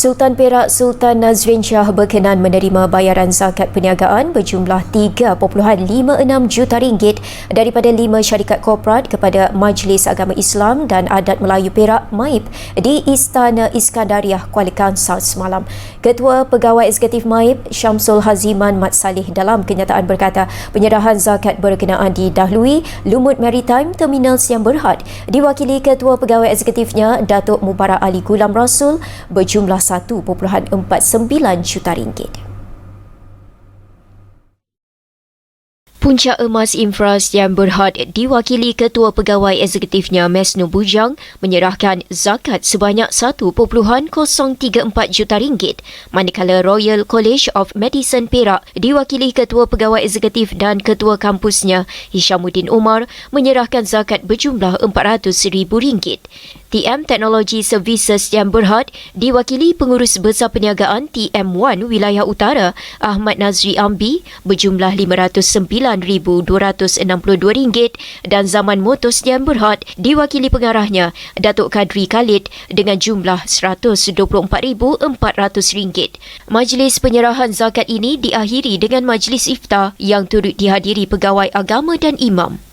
Sultan Perak Sultan Nazrin Shah berkenan menerima bayaran zakat perniagaan berjumlah 3.56 juta ringgit daripada lima syarikat korporat kepada Majlis Agama Islam dan Adat Melayu Perak MAIP di Istana Iskandariah Kuala Kangsar semalam. Ketua Pegawai Eksekutif MAIP Syamsul Haziman Mat Salih dalam kenyataan berkata penyerahan zakat berkenaan didahului Lumut Maritime Terminal Siam Berhad diwakili Ketua Pegawai Eksekutifnya Datuk Mubarak Ali Gulam Rasul berjumlah 1.49 juta ringgit. Puncak Emas Infras yang berhad diwakili Ketua Pegawai Eksekutifnya Mesnu Bujang menyerahkan zakat sebanyak 1.034 juta ringgit manakala Royal College of Medicine Perak diwakili Ketua Pegawai Eksekutif dan Ketua Kampusnya Hishamuddin Umar menyerahkan zakat berjumlah 400 ribu ringgit. TM Technology Services yang berhad diwakili Pengurus Besar Perniagaan TM1 Wilayah Utara Ahmad Nazri Ambi berjumlah RM509,262 dan Zaman Motors yang berhad diwakili pengarahnya Datuk Kadri Khalid dengan jumlah RM124,400. Majlis penyerahan zakat ini diakhiri dengan majlis iftar yang turut dihadiri pegawai agama dan imam.